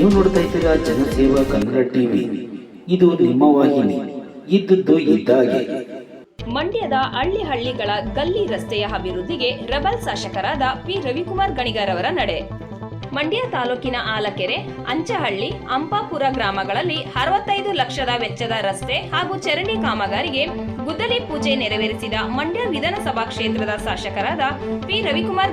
ನೀವು ನೋಡ್ತಾ ಇದ್ದೀರಾ ಜನಸೇವಾ ಕನ್ನಡ ಟಿವಿ. ಇದು ನಿಮ್ಮ ವಾಹಿನಿ. ಇದ್ದದ್ದು ಇದ್ದಾಗೆ. ಮಂಡ್ಯದ ಹಳ್ಳಿ ಹಳ್ಳಿಗಳ ಗಲ್ಲಿ ರಸ್ತೆಯ ಅಭಿವೃದ್ಧಿಗೆ ರಬಲ್ ಶಾಸಕರಾದ ಪಿ. ರವಿಕುಮಾರ್ ಗಣಿಗಾರವರ ನಡೆ. ಮಂಡ್ಯ ತಾಲೂಕಿನ ಆಲಕೆರೆ, ಅಂಚಹಳ್ಳಿ, ಅಂಪಾಪುರ ಗ್ರಾಮಗಳಲ್ಲಿ ಅರವತ್ತೈದು ಲಕ್ಷದ ವೆಚ್ಚದ ರಸ್ತೆ ಹಾಗೂ ಚರಂಡಿ ಕಾಮಗಾರಿಗೆ ಗುದ್ದಲಿ ಪೂಜೆ ನೆರವೇರಿಸಿದ ಮಂಡ್ಯ ವಿಧಾನಸಭಾ ಕ್ಷೇತ್ರದ ಶಾಸಕರಾದ ಪಿ. ರವಿಕುಮಾರ್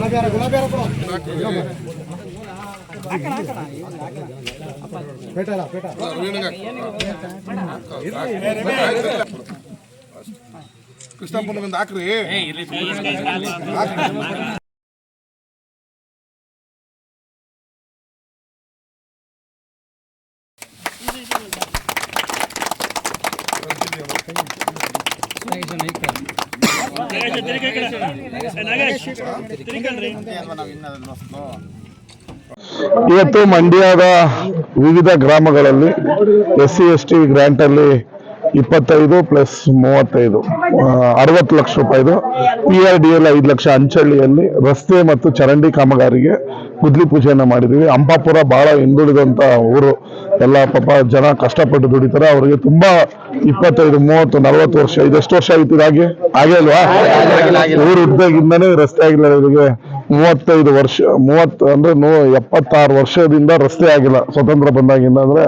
ಗಣಿಗರವರು ಮಣ್ಣೆತ್ತು ಮಣ್ಣೆತ್ತು ಮಣ್ಣೆತ್ತು ಹಾ ಹಿಂಗೆ ಕೃಷ್ಣಪ್ಪನ ಒಂದು ಹಾಕ್ರಿ ನಾಗೇಶ್ ತಿರ್ಗಲ್ರಿ ಇವತ್ತು ಮಂಡ್ಯದ ವಿವಿಧ ಗ್ರಾಮಗಳಲ್ಲಿ S C S T grant ಅಲ್ಲಿ ಇಪ್ಪತ್ತೈದು ಪ್ಲಸ್ ಮೂವತ್ತೈದು ಅರವತ್ತು ಲಕ್ಷ ರೂಪಾಯಿದು. ಪಿ ಆರ್ ಡಿ ಎಲ್ ಐದು ಲಕ್ಷ ಅಂಚಳ್ಳಿಯಲ್ಲಿ ರಸ್ತೆ ಮತ್ತು ಚರಂಡಿ ಕಾಮಗಾರಿಗೆ ಗುದ್ಲಿ ಪೂಜೆಯನ್ನು ಮಾಡಿದ್ದೀವಿ. ಅಂಬಾಪುರ ಬಹಳ ಹಿಂದುಳಿದಂಥ ಊರು. ಎಲ್ಲ ಪಾಪ ಜನ ಕಷ್ಟಪಟ್ಟು ದುಡಿತಾರೆ. ಅವರಿಗೆ ತುಂಬಾ ಇಪ್ಪತ್ತೈದು, ಮೂವತ್ತು, ನಲವತ್ತು ವರ್ಷ, ಇದೆಷ್ಟು ವರ್ಷ ಆಯ್ತು ಇದಾಗಿ? ಹಾಗೆ ಅಲ್ವಾ? ಊರು ಇದ್ದಾಗಿಂದನೇ ರಸ್ತೆ ಆಗಿಲ್ಲ ಇವರಿಗೆ. ಮೂವತ್ತೈದು ವರ್ಷ, ಮೂವತ್ತು ಅಂದ್ರೆ ನೂ, ಎಪ್ಪತ್ತಾರು ವರ್ಷದಿಂದ ರಸ್ತೆ ಆಗಿಲ್ಲ, ಸ್ವತಂತ್ರ ಬಂದಾಗಿಂದ ಅಂದ್ರೆ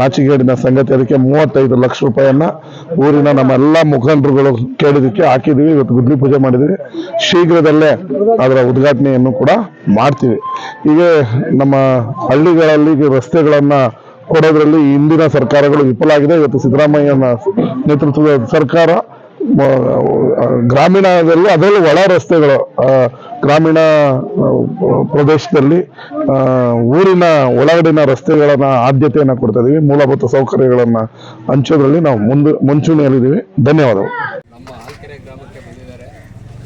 ನಾಚಿಕೇಡಿನ ಸಂಗತಿ. ಅದಕ್ಕೆ ಮೂವತ್ತೈದು ಲಕ್ಷ ರೂಪಾಯಿಯನ್ನ ಊರಿನ ನಮ್ಮೆಲ್ಲ ಮುಖಂಡರುಗಳು ಕೇಳಿದಕ್ಕೆ ಹಾಕಿದೀವಿ. ಇವತ್ತು ಗುದ್ಲಿ ಪೂಜೆ ಮಾಡಿದೀವಿ. ಶೀಘ್ರದಲ್ಲೇ ಅದರ ಉದ್ಘಾಟನೆಯನ್ನು ಕೂಡ ಮಾಡ್ತೀವಿ. ಹೀಗೆ ನಮ್ಮ ಹಳ್ಳಿಗಳಲ್ಲಿ ರಸ್ತೆಗಳನ್ನು ಕೊಡೋದ್ರಲ್ಲಿ ಹಿಂದಿನ ಸರ್ಕಾರಗಳು ವಿಫಲ ಆಗಿದೆ. ಇವತ್ತು ಸಿದ್ದರಾಮಯ್ಯನ ನೇತೃತ್ವದ ಸರ್ಕಾರ ಗ್ರಾಮೀಣದಲ್ಲಿ ಅದರಲ್ಲೂ ಒಳ ರಸ್ತೆಗಳು ಗ್ರಾಮೀಣ ಪ್ರದೇಶದಲ್ಲಿ ಊರಿನ ಒಳಗಡಿನ ರಸ್ತೆಗಳನ್ನ ಆದ್ಯತೆಯನ್ನು ಕೊಡ್ತಾ ಇದ್ದೀವಿ ಮೂಲಭೂತ ಸೌಕರ್ಯಗಳನ್ನ ಹಂಚೋದ್ರಲ್ಲಿ ನಾವು ಮುಂದೆ, ಮುಂಚೂಣಿಯಲ್ಲಿದ್ದೀವಿ. ಧನ್ಯವಾದಗಳು. ನಮ್ಮ ಆಲ್ಕೆರೆ ಗ್ರಾಮಕ್ಕೆ ಬಂದಿದ್ದಾರೆ.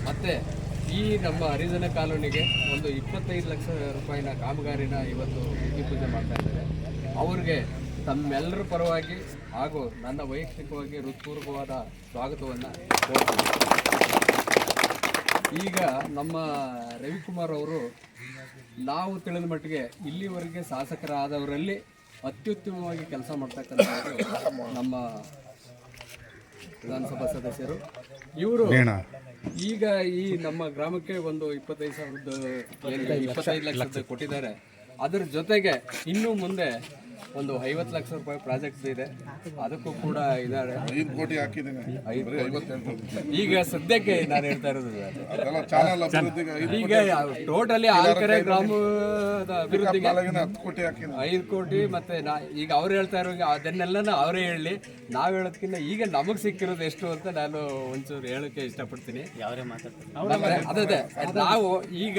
ಮತ್ತೆ ಈ ನಮ್ಮ ಹರಿಜನ ಕಾಲೋನಿಗೆ ಒಂದು ಇಪ್ಪತ್ತೈದು ಲಕ್ಷ ರೂಪಾಯಿನ ಕಾಮಗಾರಿನ ಇವತ್ತು ಭೂಮಿ ಪೂಜೆ ಮಾಡ್ತಾ ಇದ್ದಾರೆ. ಅವ್ರಿಗೆ ತಮ್ಮೆಲ್ಲರ ಪರವಾಗಿ ಹಾಗೂ ನನ್ನ ವೈಯಕ್ತಿಕವಾಗಿ ಹೃತ್ಪೂರ್ವಕವಾದ ಸ್ವಾಗತವನ್ನು ಕೋರ್ತೀನಿ. ಈಗ ನಮ್ಮ ರವಿಕುಮಾರ್ ಅವರು ನಾವು ತಿಳಿದ ಮಟ್ಟಿಗೆ ಇಲ್ಲಿವರೆಗೆ ಶಾಸಕರಾದವರಲ್ಲಿ ಅತ್ಯುತ್ತಮವಾಗಿ ಕೆಲಸ ಮಾಡ್ತಕ್ಕಂಥವರು ನಮ್ಮ ವಿಧಾನಸಭಾ ಸದಸ್ಯರು. ಇವರು ಈಗ ಈ ನಮ್ಮ ಗ್ರಾಮಕ್ಕೆ ಒಂದು ಇಪ್ಪತ್ತೈದು ಸಾವಿರದ ಇಪ್ಪತ್ತೈದು ಲಕ್ಷ ಕೊಟ್ಟಿದ್ದಾರೆ. ಅದರ ಜೊತೆಗೆ ಇನ್ನು ಮುಂದೆ ಒಂದು ಐವತ್ತು ಲಕ್ಷ ರೂಪಾಯಿ ಪ್ರಾಜೆಕ್ಟ್ ಇದೆ. ಅದಕ್ಕೂ ಕೂಡ ಇದಾರೆ ಐದು ಕೋಟಿ ಹಾಕಿದ್ದೀನಿ. ಈಗ ಸದ್ಯಕ್ಕೆ ನಾನು ಹೇಳ್ತಾ ಇರೋದು ಈಗ ಟೋಟಲಿ ಆಲ್ಕೆರೆ ಗ್ರಾಮದ ಅಭಿವೃದ್ಧಿಗೆ ಐದು ಕೋಟಿ ಮತ್ತೆ ನಾ ಈಗ ಅವ್ರು ಹೇಳ್ತಾ ಇರೋ ಅದನ್ನೆಲ್ಲ ಅವರೇ ಹೇಳಿ. ನಾವು ಹೇಳೋದಕ್ಕಿಂತ ಈಗ ನಮಗೆ ಸಿಕ್ಕಿರೋದು ಎಷ್ಟು ಅಂತ ನಾನು ಒಂಚೂರು ಹೇಳೋಕೆ ಇಷ್ಟಪಡ್ತೀನಿ. ಮಾತಾಡ್ತೀನಿ ಅದೇ ನಾವು ಈಗ